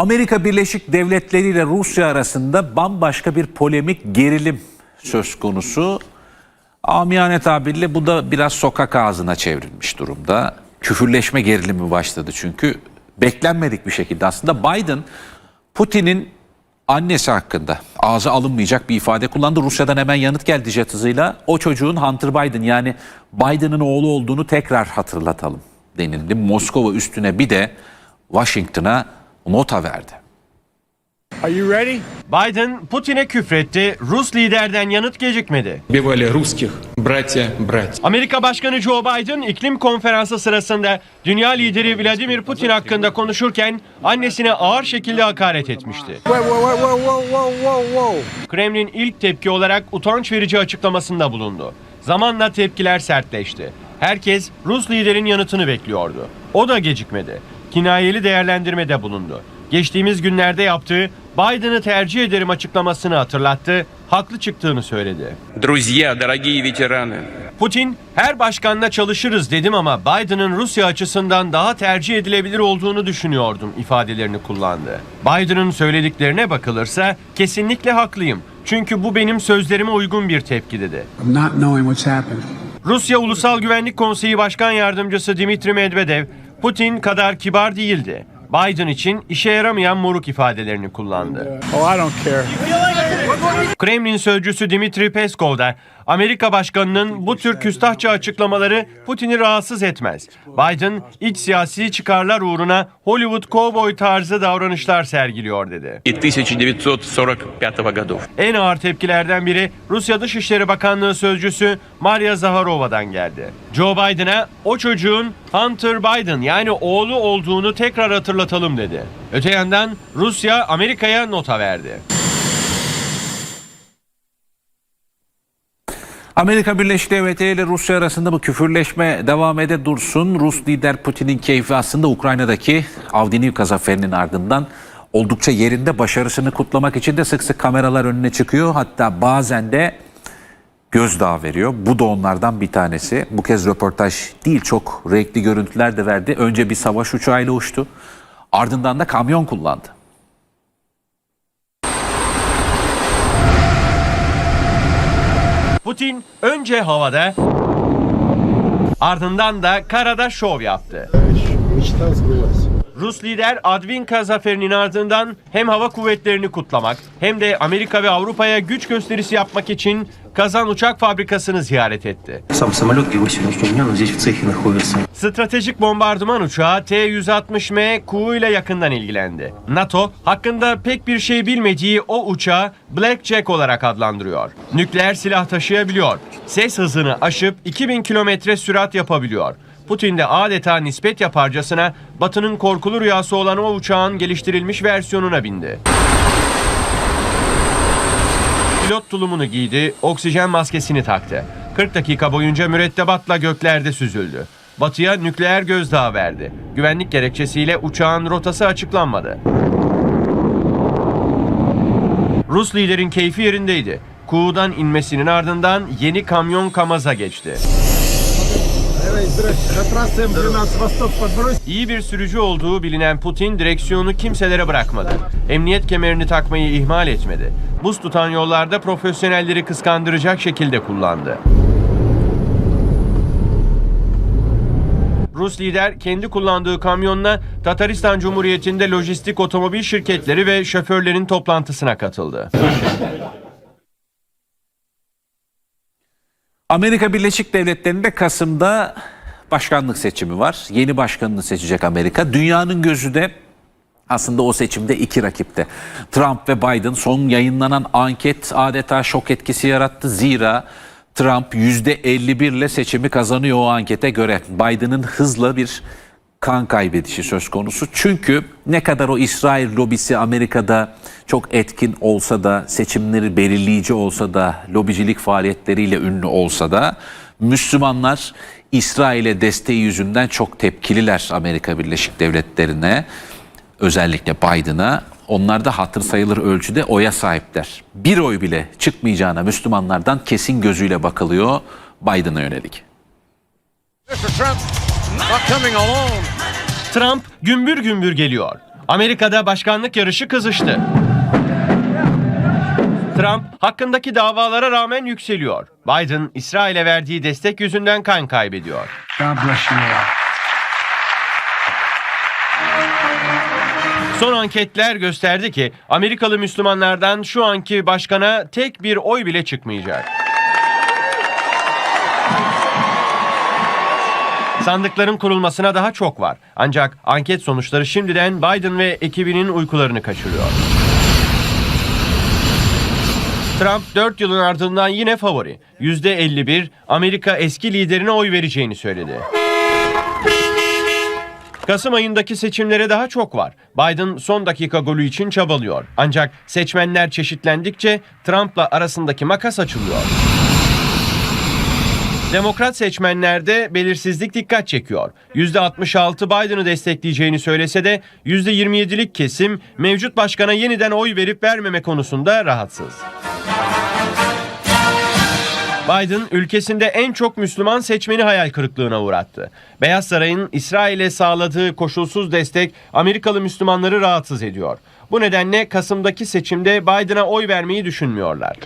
Amerika Birleşik Devletleri ile Rusya arasında bambaşka bir polemik gerilim söz konusu. Amiyane tabirle bu da biraz sokak ağzına çevrilmiş durumda. Küfürleşme gerilimi başladı çünkü beklenmedik bir şekilde. Aslında Biden Putin'in annesi hakkında ağza alınmayacak bir ifade kullandı. Rusya'dan hemen yanıt geldi jet hızıyla. O çocuğun Hunter Biden yani Biden'ın oğlu olduğunu tekrar hatırlatalım denildi. Moskova üstüne bir de Washington'a nota verdi. Are you ready? Biden Putin'e küfretti. Rus liderden yanıt gecikmedi. Amerika Başkanı Joe Biden iklim konferansı sırasında dünya lideri Vladimir Putin hakkında konuşurken annesine ağır şekilde hakaret etmişti. Kremlin ilk tepki olarak utanç verici açıklamasında bulundu. Zamanla tepkiler sertleşti. Herkes Rus liderin yanıtını bekliyordu. O da gecikmedi Kinayeli değerlendirmede bulundu. Geçtiğimiz günlerde yaptığı Biden'ı tercih ederim açıklamasını hatırlattı, haklı çıktığını söyledi. Друзья, дорогие ветераны, Putin, her başkanla çalışırız dedim ama Biden'ın Rusya açısından daha tercih edilebilir olduğunu düşünüyordum ifadelerini kullandı. Biden'ın söylediklerine bakılırsa kesinlikle haklıyım. Çünkü bu benim sözlerime uygun bir tepki dedi. of not knowing what's happening. Rusya Ulusal Güvenlik Konseyi Başkan Yardımcısı Dimitri Medvedev, Putin kadar kibar değildi. Biden için işe yaramayan moruk ifadelerini kullandı. Oh. Kremlin sözcüsü Dimitri Peskov da Amerika Başkanı'nın bu tür küstahça açıklamaları Putin'i rahatsız etmez. Biden iç siyasi çıkarlar uğruna Hollywood kovboy tarzı davranışlar sergiliyor dedi. En ağır tepkilerden biri Rusya Dışişleri Bakanlığı sözcüsü Maria Zaharova'dan geldi. Joe Biden'a o çocuğun Hunter Biden yani oğlu olduğunu tekrar hatırlatalım dedi. Öte yandan Rusya Amerika'ya nota verdi. Amerika Birleşik Devletleri ile Rusya arasında bu küfürleşme devam ede dursun. Rus lider Putin'in keyfi aslında Ukrayna'daki Avdiivka zaferinin ardından oldukça yerinde başarısını kutlamak için de sık sık kameralar önüne çıkıyor. Hatta bazen de gözdağı veriyor. Bu da onlardan bir tanesi. Bu kez röportaj değil çok renkli görüntüler de verdi. Önce bir savaş uçağıyla uçtu. Ardından da kamyon kullandı. Putin önce havada ardından da karada şov yaptı. Rus lider Advinka zaferinin ardından hem hava kuvvetlerini kutlamak hem de Amerika ve Avrupa'ya güç gösterisi yapmak için Kazan uçak fabrikasını ziyaret etti. Stratejik bombardıman uçağı T-160M kuğuyla yakından ilgilendi. NATO hakkında pek bir şey bilmediği o uçağı Black Jack olarak adlandırıyor. Nükleer silah taşıyabiliyor. Ses hızını aşıp 2000 kilometre sürat yapabiliyor. Putin de adeta nispet yaparcasına Batı'nın korkulu rüyası olan o uçağın geliştirilmiş versiyonuna bindi. Pilot tulumunu giydi, oksijen maskesini taktı. 40 dakika boyunca mürettebatla göklerde süzüldü. Batıya nükleer gözdağı verdi. Güvenlik gerekçesiyle uçağın rotası açıklanmadı. Rus liderin keyfi yerindeydi. Kuğudan inmesinin ardından yeni kamyon Kamaz'a geçti. İyi bir sürücü olduğu bilinen Putin direksiyonu kimselere bırakmadı. Emniyet kemerini takmayı ihmal etmedi. Buz tutan yollarda profesyonelleri kıskandıracak şekilde kullandı. Rus lider kendi kullandığı kamyonla Tataristan Cumhuriyeti'nde lojistik otomobil şirketleri ve şoförlerin toplantısına katıldı. Amerika Birleşik Devletleri'nde Kasım'da başkanlık seçimi var. Yeni başkanını seçecek Amerika. Dünyanın gözü de aslında o seçimde iki rakipte. Trump ve Biden son yayınlanan anket adeta şok etkisi yarattı. Zira Trump %51 ile seçimi kazanıyor o ankete göre. Biden'ın hızla bir kan kaybedişi söz konusu. Çünkü ne kadar o İsrail lobisi Amerika'da çok etkin olsa da, seçimleri belirleyici olsa da, lobicilik faaliyetleriyle ünlü olsa da Müslümanlar İsrail'e desteği yüzünden çok tepkililer Amerika Birleşik Devletleri'ne, özellikle Biden'a. Onlar da hatır sayılır ölçüde oya sahipler. Bir oy bile çıkmayacağına Müslümanlardan kesin gözüyle bakılıyor Biden'a yönelik. Trump gümbür gümbür geliyor. Amerika'da başkanlık yarışı kızıştı. Trump hakkındaki davalara rağmen yükseliyor. Biden İsrail'e verdiği destek yüzünden kan kaybediyor. Son anketler gösterdi ki Amerikalı Müslümanlardan şu anki başkana tek bir oy bile çıkmayacak. Sandıkların kurulmasına daha çok var. Ancak anket sonuçları şimdiden Biden ve ekibinin uykularını kaçırıyor. Trump 4 yılın ardından yine favori. %51 Amerika eski liderine oy vereceğini söyledi. Kasım ayındaki seçimlere daha çok var. Biden son dakika golü için çabalıyor. Ancak seçmenler çeşitlendikçe Trump'la arasındaki makas açılıyor. Demokrat seçmenlerde belirsizlik dikkat çekiyor. %66 Biden'ı destekleyeceğini söylese de %27'lik kesim mevcut başkana yeniden oy verip vermeme konusunda rahatsız. Biden ülkesinde en çok Müslüman seçmeni hayal kırıklığına uğrattı. Beyaz Saray'ın İsrail'e sağladığı koşulsuz destek Amerikalı Müslümanları rahatsız ediyor. Bu nedenle Kasım'daki seçimde Biden'a oy vermeyi düşünmüyorlar.